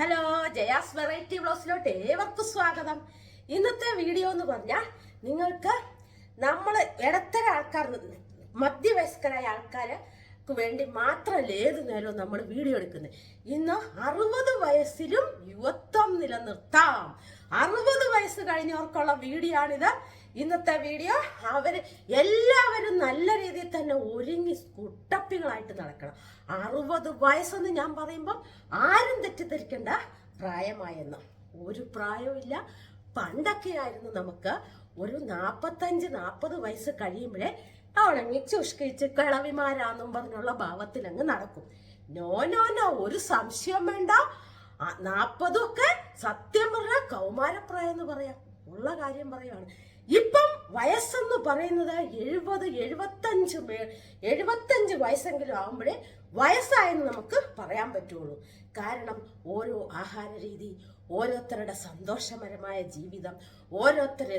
Hello Jaya's variety ബ്ലോസിലോട്ട് ഏവർക്കും സ്വാഗതം. ഇന്നത്തെ വീഡിയോ എന്ന് പറഞ്ഞാൽ നിങ്ങൾക്ക് നമ്മൾ ഇടത്തര ആൾക്കാർ മധ്യവയസ്കരായ ആൾക്കാർക്ക് വേണ്ടി മാത്രമല്ല ഏത് നേരവും നമ്മൾ വീഡിയോ എടുക്കുന്നത്. ഇന്ന് അറുപത് വയസ്സിലും യുവത്വം നിലനിർത്താം. അറുപത് വയസ്സ് കഴിഞ്ഞവർക്കുള്ള വീഡിയോ ആണിത് ഇന്നത്തെ വീഡിയോ അവർ എല്ലാവരും നല്ല തന്നെ കുട്ടപ്പികളായിട്ട് നടക്കണം. അറുപത് വയസ്സെന്ന് ഞാൻ പറയുമ്പോൾ ആരും തെറ്റിദ്ധരിക്കേണ്ട. പ്രായമായെന്ന്. ഒരു പ്രായമില്ല പണ്ടൊക്കെ ആയിരുന്നു നമുക്ക് ഒരു നാപ്പത്തഞ്ച് നാൽപ്പത് വയസ്സ് കഴിയുമ്പോഴേ ഉണങ്ങി ചുഷ്കിച്ച് കിളവിമാരാന്നും പറഞ്ഞുള്ള ഭാവത്തിൽ അങ്ങ് നടക്കും. നോ നോ നോ ഒരു സംശയം വേണ്ട. ആ ഒക്കെ സത്യം പറഞ്ഞ കൗമാരപ്രായം എന്ന് പറയാം. ഉള്ള കാര്യം പറയുവാണ്. ഇപ്പം വയസ്സെന്ന് പറയുന്നത് എഴുപത് എഴുപത്തഞ്ച് എഴുപത്തഞ്ച് വയസ്സെങ്കിലും ആകുമ്പോഴേ വയസ്സായെന്ന് നമുക്ക് പറയാൻ പറ്റുള്ളൂ. കാരണം ഓരോ ആഹാര രീതി ഓരോരുത്തരുടെ സന്തോഷപരമായ ജീവിതം ഓരോരുത്തർ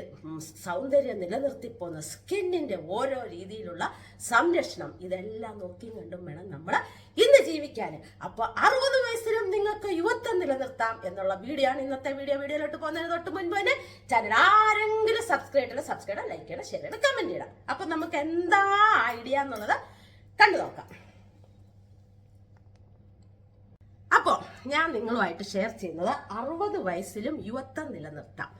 സൗന്ദര്യം നിലനിർത്തിപ്പോന്ന സ്കിന്നിന്റെ ഓരോ രീതിയിലുള്ള സംരക്ഷണം ഇതെല്ലാം നോക്കിയും കണ്ടും വേണം നമ്മൾ ഇന്ന് ജീവിക്കാൻ അപ്പൊ അറുപത് വയസ്സിലും നിങ്ങൾക്ക് യുവത്വം നിലനിർത്താം എന്നുള്ള വീഡിയോ ആണ് ഇന്നത്തെ വീഡിയോ. വീഡിയോയിലോട്ട് പോകുന്നതിന് തൊട്ട് മുൻപ് തന്നെ ചാനൽ ആരെങ്കിലും സബ്സ്ക്രൈബ് ചെയ്യണം സബ്സ്ക്രൈബ് ലൈക്ക് ചെയ്യണം ഷെയർ ചെയ്യണം കമന്റ് ചെയ്യണം അപ്പൊ നമുക്ക് എന്താ ഐഡിയ എന്നുള്ളത് കണ്ടു നോക്കാം. അപ്പോൾ ഞാൻ നിങ്ങളുമായിട്ട് ഷെയർ ചെയ്യുന്നത് അറുപത് വയസ്സിലും യുവത്വം നിലനിർത്താം.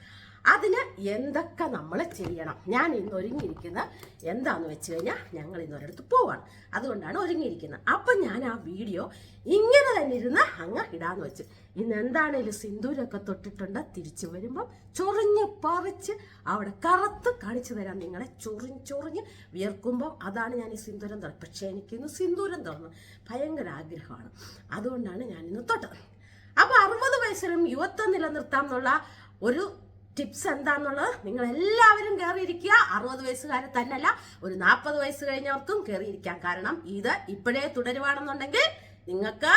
അതിന് എന്തൊക്കെ നമ്മൾ ചെയ്യണം? ഞാൻ ഇന്ന് ഒരുങ്ങിയിരിക്കുന്ന എന്താന്ന് വെച്ച് കഴിഞ്ഞാൽ ഞങ്ങൾ ഇന്ന് ഒരിടത്ത് പോവാണ്. അതുകൊണ്ടാണ് ഒരുങ്ങിയിരിക്കുന്നത്. അപ്പം ഞാൻ ആ വീഡിയോ ഇങ്ങനെ തന്നെ ഇരുന്ന് അങ്ങ് ഇടാന്ന് വെച്ച്. ഇന്ന് എന്താണേലും സിന്ദൂരൊക്കെ തൊട്ടിട്ടുണ്ട്. തിരിച്ചു വരുമ്പം ചൊറിഞ്ഞ് പറിച്ച് അവിടെ കറുത്ത് കാണിച്ചു തരാം. നിങ്ങളെ ചൊറിഞ്ഞ് ചൊറിഞ്ഞ് വിയർക്കുമ്പം അതാണ് ഞാൻ ഈ സിന്ദൂരം തുറന്നത് പക്ഷേ എനിക്കിന്ന് സിന്ദൂരം തുറന്നു ഭയങ്കര ആഗ്രഹമാണ്. അതുകൊണ്ടാണ് ഞാനിന്ന് തൊട്ടത്. അപ്പോൾ അറുപത് വയസ്സിലും യുവത്വം നിലനിർത്താം എന്നുള്ള ഒരു ടിപ്സ് എന്താന്നുള്ളത് നിങ്ങൾ എല്ലാവരും കയറിയിരിക്കുക അറുപത് വയസ്സുകാരെ തന്നെയല്ല ഒരു നാൽപ്പത് വയസ്സ് കഴിഞ്ഞവർക്കും കയറിയിരിക്കാം കാരണം ഇത് ഇപ്പോഴേ തുടരുവാണെന്നുണ്ടെങ്കിൽ നിങ്ങൾക്ക്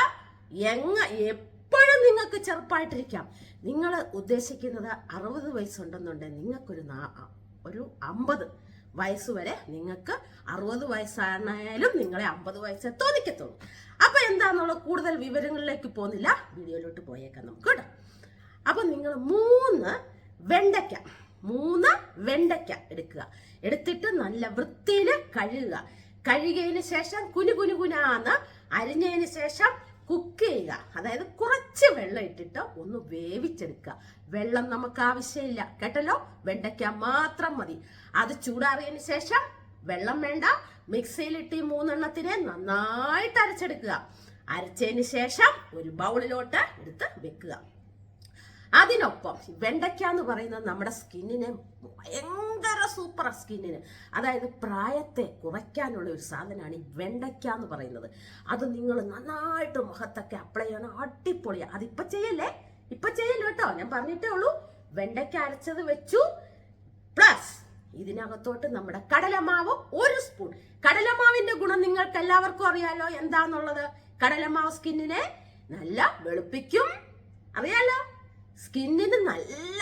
എങ്ങ എപ്പോഴും നിങ്ങൾക്ക് ചെറുപ്പമായിട്ടിരിക്കാം നിങ്ങൾ ഉദ്ദേശിക്കുന്നത് അറുപത് വയസ്സുണ്ടെന്നുണ്ടെങ്കിൽ നിങ്ങൾക്കൊരു ഒരു അമ്പത് വയസ്സ് വരെ നിങ്ങൾക്ക് അറുപത് വയസ്സാണായാലും നിങ്ങളെ അമ്പത് വയസ്സേ തോന്നിക്കത്തുള്ളൂ. അപ്പൊ എന്താന്നുള്ള കൂടുതൽ വിവരങ്ങളിലേക്ക് പോകുന്നില്ല. വീഡിയോയിലോട്ട് പോയേക്കാം നമുക്ക് കേട്ടോ. അപ്പൊ നിങ്ങൾ മൂന്ന് വെണ്ടയ്ക്ക. മൂന്ന് വെണ്ടയ്ക്ക എടുക്കുക. എടുത്തിട്ട് നല്ല വൃത്തിയിൽ കഴുകുക. കഴുകിയതിന് ശേഷം കുനു കുനു കുനാന്ന് അരിഞ്ഞതിന് ശേഷം കുക്ക് ചെയ്യുക. അതായത് കുറച്ച് വെള്ളം ഇട്ടിട്ട് ഒന്ന് വേവിച്ചെടുക്കുക. വെള്ളം നമുക്ക് ആവശ്യമില്ല. കേട്ടല്ലോ? വെണ്ടയ്ക്ക മാത്രം മതി. അത് ചൂടാറിയതിന് ശേഷം വെള്ളം വേണ്ട. മിക്സിയിലിട്ട് ഈ മൂന്നെണ്ണത്തിനെ നന്നായിട്ട് അരച്ചെടുക്കുക. അരച്ചതിന് ശേഷം ഒരു ബൗളിലോട്ട് എടുത്ത് വെക്കുക. അതിനൊപ്പം വെണ്ടയ്ക്ക എന്ന് പറയുന്നത് നമ്മുടെ സ്കിന്നിനെ ഭയങ്കര സൂപ്പർ സ്കിന്നിന്. അതായത് പ്രായത്തെ കുറയ്ക്കാനുള്ള ഒരു സാധനമാണ് ഈ വെണ്ടയ്ക്ക എന്ന് പറയുന്നത്. അത് നിങ്ങൾ നന്നായിട്ട് മുഖത്തൊക്കെ അപ്ലൈ ചെയ്യണം. അടിപൊളിയാണ് അതിപ്പോ ചെയ്യല്ലേ? ഇപ്പൊ ചെയ്യല്ലോ കേട്ടോ? ഞാൻ പറഞ്ഞിട്ടേ ഉള്ളൂ. വെണ്ടയ്ക്ക അരച്ചത് വെച്ചു. പ്ലസ് ഇതിനകത്തോട്ട് നമ്മുടെ കടലമാവ് ഒരു സ്പൂൺ കടലമാവിന്റെ ഗുണം നിങ്ങൾക്ക് എല്ലാവർക്കും അറിയാലോ. എന്താന്നുള്ളത്? കടലമാവ് സ്കിന്നിനെ നല്ല വെളുപ്പിക്കും. അറിയാലോ? സ്കിന്നിന് നല്ല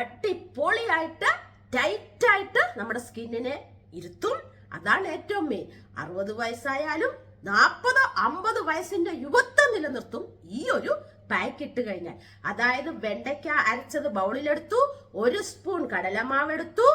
അടിപൊളിയായിട്ട് ടൈറ്റ് ആയിട്ട് നമ്മുടെ സ്കിന്നിനെ ഇരുത്തും. അതാണ് ഏറ്റവും മെയിൻ അറുപത് വയസ്സായാലും നാൽപ്പത് അമ്പത് വയസ്സിന്റെ യുവത്വം നിലനിർത്തും ഈ ഒരു പാക്ക് ഇട്ട് കഴിഞ്ഞാൽ. അതായത് വെണ്ടയ്ക്ക അരച്ചത് ബൗളിലെടുത്തു ഒരു സ്പൂൺ കടലമാവ് എടുത്തു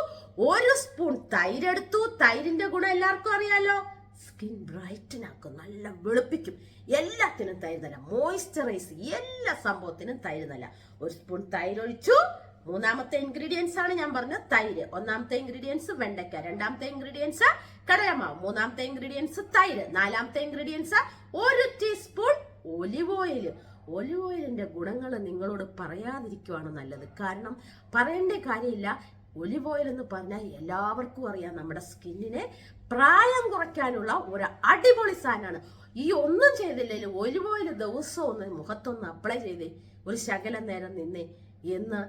ഒരു സ്പൂൺ തൈരെടുത്തു. തൈരിന്റെ ഗുണം എല്ലാവർക്കും അറിയാലോ. സ്കിൻ ബ്രൈറ്റൻ ആക്കും നല്ല വെളുപ്പിക്കും. എല്ലാത്തിനും തൈര് നല്ല മോയ്സ്ചറൈസ് എല്ലാ സംഭവത്തിനും നല്ല ഒരു സ്പൂൺ തൈര് ഒഴിച്ചു മൂന്നാമത്തെ ഇൻഗ്രീഡിയൻസ് ആണ് ഞാൻ പറഞ്ഞ തൈര്. ഒന്നാമത്തെ ഇൻഗ്രീഡിയൻസ് വെണ്ടയ്ക്ക രണ്ടാമത്തെ ഇൻഗ്രീഡിയൻസ് കടലമാവ് മൂന്നാമത്തെ ഇൻഗ്രീഡിയൻസ് തൈര് നാലാമത്തെ ഇൻഗ്രീഡിയൻസ് ഒരു ടീസ്പൂൺ ഒലിവ് ഓയിൽ ഒലിവ് ഓയിലിന്റെ ഗുണങ്ങൾ നിങ്ങളോട് പറയാതിരിക്കുവാണ് നല്ലത്. കാരണം പറയേണ്ട കാര്യമില്ല. ഒലിവ് ഓയിൽ എന്ന് പറഞ്ഞാൽ എല്ലാവർക്കും അറിയാം. നമ്മുടെ സ്കിന്നിനെ പ്രായം കുറയ്ക്കാനുള്ള ഒരു അടിപൊളി സാധനമാണ്. ഈ ഒന്നും ചെയ്തില്ലെങ്കിലും ഒലിവ് ഓയിൽ ദിവസം ഒന്ന് മുഖത്തൊന്ന് അപ്ലൈ ചെയ്തേ ഒരു ശകലം നേരം നിന്നേ എന്ന്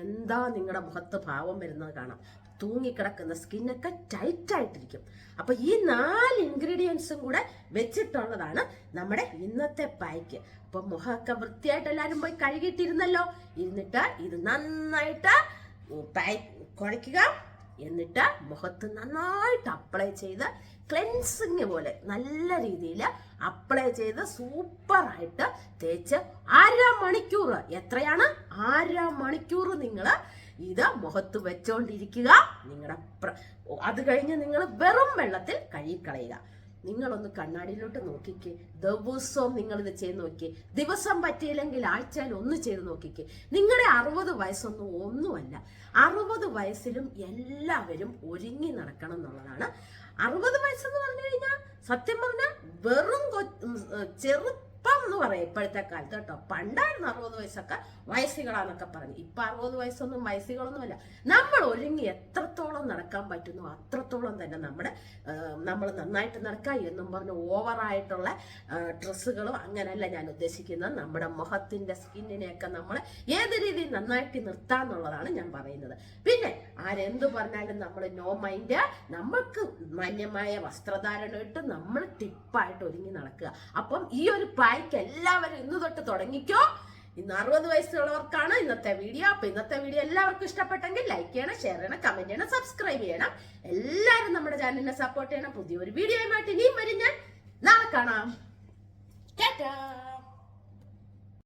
എന്താ നിങ്ങളുടെ മുഖത്ത് ഭാവം വരുന്നത് കാണാം. തൂങ്ങിക്കിടക്കുന്ന സ്കിന്നൊക്കെ ടൈറ്റായിട്ടിരിക്കും അപ്പൊ ഈ നാല് ഇൻഗ്രീഡിയൻസും കൂടെ വെച്ചിട്ടുള്ളതാണ് നമ്മുടെ ഇന്നത്തെ പായ്ക്ക് അപ്പൊ മുഖമൊക്കെ വൃത്തിയായിട്ട് എല്ലാവരും പോയി കഴുകിയിട്ടിരുന്നല്ലോ. ഇരുന്നിട്ട് ഇത് നന്നായിട്ട് പായ് കുഴയ്ക്കുക. എന്നിട്ട് മുഖത്ത് നന്നായിട്ട് അപ്ലൈ ചെയ്ത് ക്ലെൻസിങ് പോലെ നല്ല രീതിയിൽ അപ്ലൈ ചെയ്ത് സൂപ്പറായിട്ട് തേച്ച് അര മണിക്കൂർ. എത്രയാണ്? അര മണിക്കൂർ നിങ്ങൾ ഇത് മുഖത്ത് വെച്ചുകൊണ്ടിരിക്കുക നിങ്ങളുടെ അത് കഴിഞ്ഞ് നിങ്ങൾ വെറും വെള്ളത്തിൽ കഴുകിക്കളയുക. നിങ്ങളൊന്ന് കണ്ണാടിയിലോട്ട് നോക്കിക്കേ. ദിവസവും നിങ്ങൾ ഇത് ചെയ്ത് നോക്കിയേ ദിവസം പറ്റിയില്ലെങ്കിൽ ആഴ്ചയിൽ ഒന്ന് ചെയ്ത് നോക്കിക്കേ. നിങ്ങളുടെ അറുപത് വയസ്സൊന്നും ഒന്നുമല്ല. അറുപത് വയസ്സിലും എല്ലാവരും ഒരുങ്ങി നടക്കണം എന്നുള്ളതാണ്. അറുപത് വയസ്സെന്ന് പറഞ്ഞു കഴിഞ്ഞാൽ സത്യം പറഞ്ഞാൽ വെറും ചെറുപ്പം എന്ന് പറയാം ഇപ്പോഴത്തെ കാലത്ത് കേട്ടോ. പണ്ടായിരുന്നു അറുപത് വയസ്സൊക്കെ വയസ്സുകളാന്നൊക്കെ പറഞ്ഞു. ഇപ്പൊ അറുപത് വയസ്സൊന്നും വയസ്സുകളൊന്നുമല്ല. നമ്മൾ ഒരുങ്ങി എത്രത്തോളം നടക്കാൻ പറ്റുന്നു അത്രത്തോളം തന്നെ നമ്മുടെ നമ്മൾ നന്നായിട്ട് നടക്കുക എന്നും പറഞ്ഞ് ഓവറായിട്ടുള്ള ഡ്രസ്സുകളും അങ്ങനെയല്ല ഞാൻ ഉദ്ദേശിക്കുന്നത്. നമ്മുടെ മുഖത്തിന്റെ സ്കിന്നിനെയൊക്കെ നമ്മൾ ഏത് രീതിയിൽ നന്നായിട്ട് നിർത്താന്നുള്ളതാണ് ഞാൻ പറയുന്നത്. പിന്നെ ആരെന്ത് പറഞ്ഞാലും നമ്മൾ നോ മൈൻഡ്. നമ്മൾക്ക് മാന്യമായ വസ്ത്രധാരണം ഇട്ട് നമ്മൾ ടിപ്പായിട്ട് ഒരുങ്ങി നടക്കുക. അപ്പം ഈ ഒരു പായ്ക്ക് എല്ലാവരും ഇന്ന് തൊട്ട് തുടങ്ങിക്കോ. ഇന്ന് അറുപത് വയസ്സുള്ളവർക്കാണ് ഇന്നത്തെ വീഡിയോ. അപ്പൊ ഇന്നത്തെ വീഡിയോ എല്ലാവർക്കും ഇഷ്ടപ്പെട്ടെങ്കിൽ ലൈക്ക് ചെയ്യണം ഷെയർ ചെയ്യണം കമന്റ് ചെയ്യണം സബ്സ്ക്രൈബ് ചെയ്യണം. എല്ലാവരും നമ്മുടെ ചാനലിനെ സപ്പോർട്ട് ചെയ്യണം. പുതിയൊരു വീഡിയോ ആയിട്ട് ഇനിയും വരും ഞാൻ. നാളെ കാണാം. ടാറ്റാ.